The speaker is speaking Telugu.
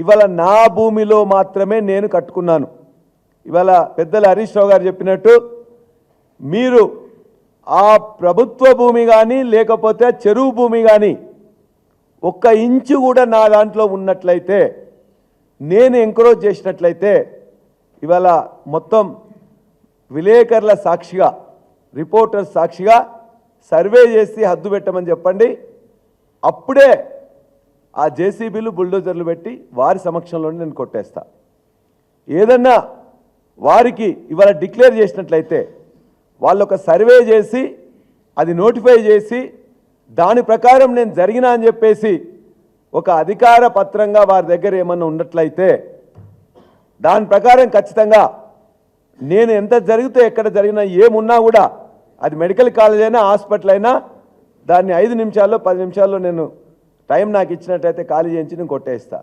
ఇవాళ నా భూమిలో మాత్రమే నేను కట్టుకున్నాను. ఇవాళ పెద్దలు హరీష్ రావు గారు చెప్పినట్టు మీరు ఆ ప్రభుత్వ భూమి కానీ లేకపోతే చెరువు భూమి కానీ ఒక్క ఇంచు కూడా నా దాంట్లో ఉన్నట్లయితే నేను ఎంకరేజ్ చేసినట్లయితే ఇవాళ మొత్తం విలేకరుల సాక్షిగా రిపోర్టర్స్ సాక్షిగా సర్వే చేసి హద్దు పెట్టమని చెప్పండి. అప్పుడే ఆ జేసీబీలు బుల్డోజర్లు పెట్టి వారి సమక్షంలోనే నేను కొట్టేస్తా. ఏదన్నా వారికి ఇవాళ డిక్లేర్ చేసినట్లయితే వాళ్ళు ఒక సర్వే చేసి అది నోటిఫై చేసి దాని ప్రకారం నేను జరిగినా అని చెప్పేసి ఒక అధికార పత్రంగా వారి దగ్గర ఏమన్నా ఉన్నట్లయితే దాని ప్రకారం ఖచ్చితంగా నేను ఎంత జరిగితే ఎక్కడ జరిగినా ఏమున్నా కూడా అది మెడికల్ కాలేజ్ అయినా హాస్పిటల్ అయినా దాన్ని ఐదు నిమిషాల్లో పది నిమిషాల్లో నేను టైం నాకు ఇచ్చినట్టయితే ఖాళీ చేయించి నేను కొట్టేస్తా.